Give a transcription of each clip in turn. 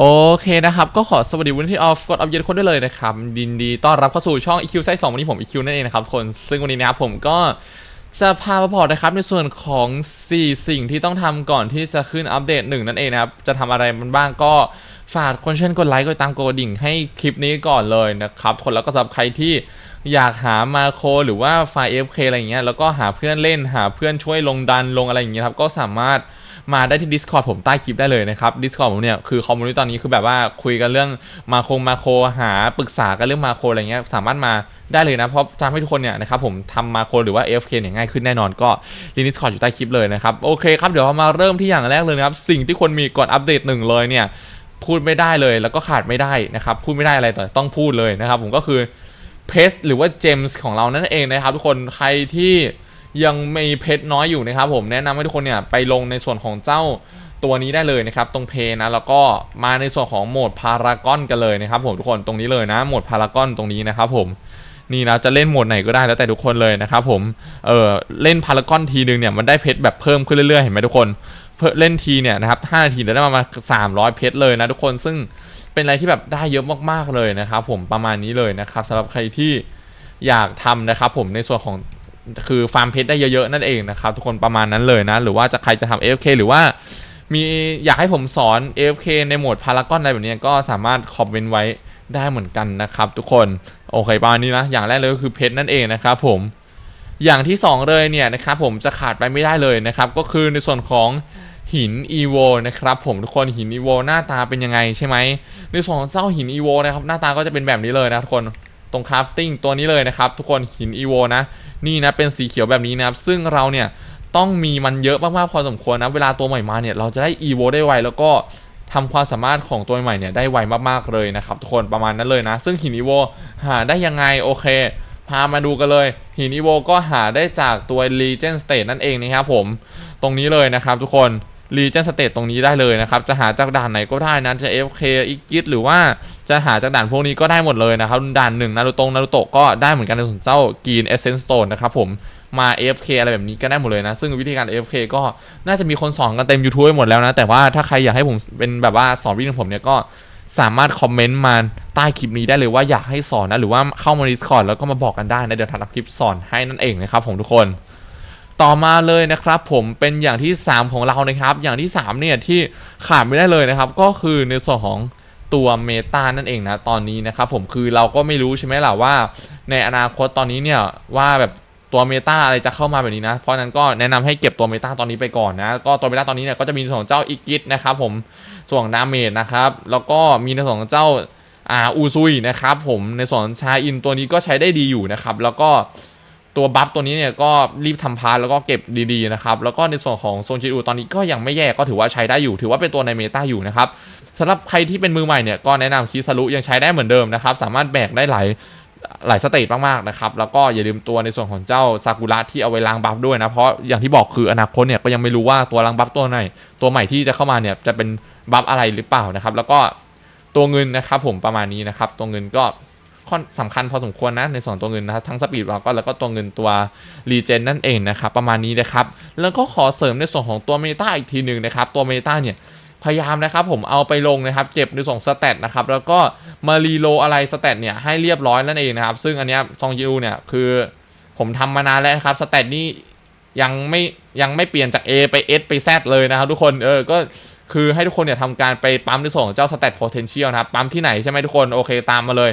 โอเคนะครับ ก็ขอสวัสดีวันที่ออฟกดอัปเดตคนได้เลยนะครับยินดีต้อนรับเข้าสู่ช่อง EQ ไซส์2วันนี้ผม EQ นั่นเองนะครับคนซึ่งวันนี้นะครับผมก็จะพามาพอร์ตนะครับในส่วนของ 4 สิ่งที่ต้องทำก่อนที่จะขึ้นอัปเดต 1 นั่นเองนะครับ จะทำอะไรมันบ้างก็ฝากคนเช่นกดไลค์กดตามกดดิ่งให้คลิปนี้ก่อนเลยนะครับคนแล้วก็สำหรับใครที่อยากหามาโครหรือว่าไฟล์ FK อะไรอย่างเงี้ยแล้วก็หาเพื่อนเล่นหาเพื่อนช่วยลงดันลงอะไรอย่างเงี้ยครับก็สามารถ มาได้ที่ Discord ผมใต้คลิปได้เลยนะครับ Discord ผมเนี่ยคือคอมมูนิตี้ตอนนี้คือแบบว่าคุยกันเรื่องมาโครมาโครหาปรึกษากันเรื่องมาโครอะไรเงี้ยสามารถมาได้เลยนะเพราะทำให้ทุกคนเนี่ยนะครับผมทำมาโครหรือว่า AFK เนี่ยง่ายขึ้นแน่นอนก็ลิงก์ Discord อยู่ใต้คลิปเลยนะครับโอเคครับเดี๋ยวเรามาเริ่มที่อย่างแรกเลยนะครับสิ่งที่ควรมีก่อนอัปเดตหนึ่งเลยเนี่ยพูดไม่ได้เลยแล้วก็ขาดไม่ได้นะครับพูดไม่ได้อะไรแต่ต้องพูดเลยนะครับผมก็คือเพชรหรือว่าเจมส์ของเรานั่นเองนะครับทุกคนใครที่ ยังมีเพชรน้อยอยู่นะครับผมแนะนำให้ทุกคนเนี่ยไปลงในส่วนของเจ้าตัวนี้ได้เลยนะครับตรงเพนะแล้วก็มาในส่วนของโหมดพารากอนกันเลยนะครับผมทุกคนตรงนี้เลยนะโหมดพารากอนตรงนี้นะครับผมนี่นะจะเล่นโหมดไหนก็ได้แล้วแต่ทุกคนเลยนะครับผมเออเล่นพารากอนทีนึงเนี่ยมันได้เพชรแบบเพิ่มขึ้นเรื่อยๆเห็นไหมทุกคนเพิ่มเล่นทีเนี่ยนะครับ5นาทีจะได้ประมาณ300 เพชรเลยนะทุกคนซึ่งเป็นอะไรที่แบบได้เยอะมากๆเลยนะครับผมประมาณนี้เลยนะครับสำหรับใครที่อยากทำนะครับผมในส่วนของ คือฟาร์มเพชรได้เยอะๆนั่นเองนะครับทุกคนประมาณนั้นเลยนะ หรือว่าจะใครจะทำ AFK หรือว่ามีอยากให้ผมสอน AFK ในโหมดพารากอนอะไรแบบนี้ก็สามารถคอมเมนต์ไว้ได้เหมือนกันนะครับทุกคนโอเคประมาณนี้นะ อย่างแรกเลยก็คือเพชรนั่นเองนะครับผมอย่างที่ 2 เลยเนี่ยนะครับผมจะขาดไปไม่ได้เลยนะครับก็คือในส่วนของหิน EVO นะครับผมทุกคนหิน EVO หน้าตาเป็นยังไงใช่ไหมในส่วนของเจ้าหิน EVO นะครับหน้าตาก็จะเป็นแบบนี้เลยนะทุกคน ตรงคราฟติ้งตัวนี้เลยนะครับ ทุกคนหินอีโวนะ นี่นะเป็นสีเขียวแบบนี้นะครับ ซึ่งเราเนี่ยต้องมีมันเยอะมากๆพอสมควรนะ เวลาตัวใหม่มาเนี่ยเราจะได้อีโวได้ไวแล้วก็ทำความสามารถของตัวใหม่เนี่ยได้ไวมากๆเลยนะครับ ทุกคนประมาณนั้นเลยนะ ซึ่งหินอีโวหาได้ยังไงโอเค พามาดูกันเลย หินอีโวก็หาได้จากตัว Legion State นั่นเองนะครับผมตรงนี้เลยนะครับทุกคน รีเจนสเตตตรงนี้ได้เลยนะครับ จะหาจากด่านไหนก็ได้นะ จะ FK อีกิทหรือว่าจะหาจากด่านพวกนี้ก็ได้หมดเลยนะครับ ด่านหนึ่งนารูโตงนารูโตะก็ได้เหมือนกันในส่วนเจ้ากีนเอเซนสโตนนะครับผมมา AFK อะไรแบบนี้ก็ได้หมดเลยนะ ซึ่งวิธีการ AFK ก็น่าจะมีคนสอนกันเต็ม YouTube ไปหมดแล้วนะ แต่ว่าถ้าใครอยากให้ผมเป็นแบบว่าสอนวิธีของผมเนี่ยก็สามารถคอมเมนต์มาใต้คลิปนี้ได้เลยว่าอยากให้สอนนะ หรือว่าเข้ามา Discord แล้วก็มาบอกกันได้นะ เดี๋ยวทำคลิปสอนให้นั่นเองนะครับผมทุกคน ต่อมาเลยนะครับผมเป็นอย่างที่ 3 ของเรานะครับ อย่างที่ 3 เนี่ยที่ขาดไม่ได้เลยนะครับ ก็คือในส่วนของตัวเมตานั่นเองนะตอนนี้นะครับผมคือเราก็ไม่รู้ใช่ไหมล่ะว่า ในอนาคตตอนนี้เนี่ยว่าแบบตัวเมตาอะไรจะเข้ามาแบบนี้นะ เพราะนั้นก็แนะนำให้เก็บตัวเมตาตอนนี้ไปก่อนนะ ก็ตัวเมตาตอนนี้เนี่ยก็จะมีในส่วนของเจ้าอีกิทนะครับผมส่วนดาเมจนะครับ แล้วก็มีในส่วนของเจ้าอาอูซุยนะครับผมในส่วนชาอินตัวนี้ก็ใช้ได้ดีอยู่นะครับ แล้วก็ ตัวบัฟตัวนี้เนี่ยก็รีบทำพาร์ทแล้วก็เก็บดีๆนะครับ แล้วก็ในส่วนของโซนจิอูตอนนี้ก็ยังไม่แย่ก็ถือว่าใช้ได้อยู่ ถือว่าเป็นตัวในเมตาอยู่นะครับสำหรับใครที่เป็นมือใหม่เนี่ยก็แนะนำคิสรุยังใช้ได้เหมือนเดิมนะครับ สามารถแบกได้หลายหลายสเตจมากๆนะครับ แล้วก็อย่าลืมตัวในส่วนของเจ้าซากุระที่เอาไว้ล้างบัฟด้วยนะ เพราะอย่างที่บอกคืออนาคตเนี่ยก็ยังไม่รู้ว่าตัวล้างบัฟตัวไหน ตัวใหม่ที่จะเข้ามาเนี่ยจะเป็นบัฟอะไรหรือเปล่านะครับ แล้วก็ตัวเงินนะครับผมประมาณนี้นะครับ ตัวเงินก็ สำคัญพอสมควรนะในส่วนตัวเงินนะครับทั้งสปีดแล้วก็แล้วก็ตัวเงินตัวรีเจนนั่นเองนะครับประมาณนี้นะครับแล้วก็ขอเสริมในส่วนของตัวเมตาอีกทีหนึ่งนะครับตัวเมตาเนี่ยพยายามนะครับผมเอาไปลงนะครับเก็บในส่วนสเตตนะครับแล้วก็มารีโลอะไรสเตตเนี่ยให้เรียบร้อยนั่นเองนะครับซึ่งอันเนี้ยซองจิวเนี่ยคือผมทำมานานแล้วนะครับสเตตนี่ยังไม่ยังไม่เปลี่ยนจาก A ไป S ไป Z เลยนะครับทุกคนเออก็คือให้ทุกคนเนี่ยทำการไปปั๊มในส่วนของเจ้า stat potential นะครับปั๊มที่ไหนใช่ไหมทุกคนโอเคตามมาเลย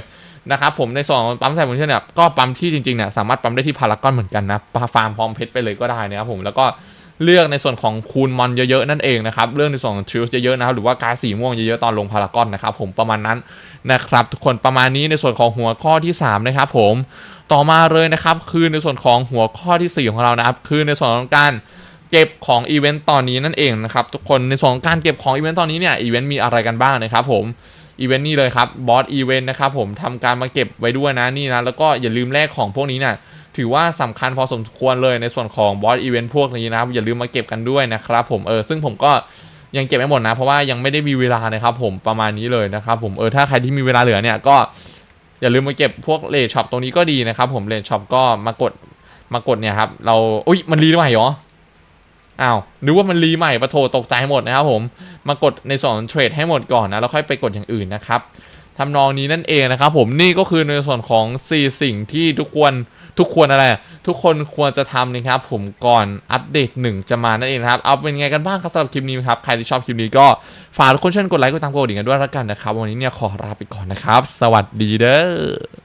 นะครับผมในส่วนของปั๊มใส่ผลเชื่อเนี่ยก็ปั๊มที่จริงๆเนี่ยสามารถปั๊มได้ที่พารากอนเหมือนกันนะปาฟาร์มพร้อมเพชรไปเลยก็ได้นะครับผมแล้วก็เลือกในส่วนของคูณมอนเยอะๆนั่นเองนะครับเรื่องในส่วนของทริลเยอะๆนะครับหรือว่าการสีม่วงเยอะๆตอนลงพารากอนนะครับผมประมาณนั้นนะครับทุกคนประมาณนี้ในส่วนของหัวข้อที่ 3 นะครับผมต่อมาเลยนะครับคือในส่วนของหัวข้อทีสี่4 ของเรานะครับคือในส่วนของการเก็บของอีเวนต์ตอนนี้นั่นเองนะครับทุกคนในส่วนของการเก็บของอีเวนต์ตอนนี้เนี่ยอีเวนต์มีอะไรกันบ้างนะครับผม อีเวนต์นี่เลยครับบอสอีเวนต์นะครับผมทำการมาเก็บไว้ด้วยนะนี่นะแล้วก็อย่าลืมแลกของพวกนี้นี่ยถือว่าสำคัญพอสมควรเลยในส่วนของบอสอีเวนต์พวกนี้นะครับอย่าลืมมาเก็บกันด้วยนะครับผมเออซึ่งผมก็ยังเก็บไม่หมดนะ เพราะว่ายังไม่ได้มีเวลานะครับผมประมาณนี้เลยนะครับผมเออถ้าใครที่มีเวลาเหลือเนี่ยก็อย่าลืมมาเก็บพวกเลดช็อปตรงนี้ก็ดีนะครับผมเลดช็อปก็มากดมากดเนี่ยครับเราอุ้ยมันรีด้ไหมเหรอ อ้าวนึกว่ามันรีใหม่ปะโถตกใจหมดนะครับผมมากดในส่วนเทรดให้หมดก่อนนะแล้วค่อยไปกดอย่างอื่นนะครับทำนองนี้นั่นเองนะครับผมนี่ก็คือในส่วนของ 4 สิ่งที่ทุกคนทุกควรอะไร ทุกคนควรจะทำนะครับผมก่อนอัปเดต 1 จะมานั่นเองครับ เอาเป็นไงกันบ้างครับสำหรับคลิปนี้ครับ ใครที่ชอบคลิปนี้ก็ฝากทุกคนช่วยกดไลค์กดตามกดกระดิ่งกันด้วยแล้วกันนะครับ วันนี้เนี่ยขอลาไปก่อนนะครับ สวัสดีเด้อ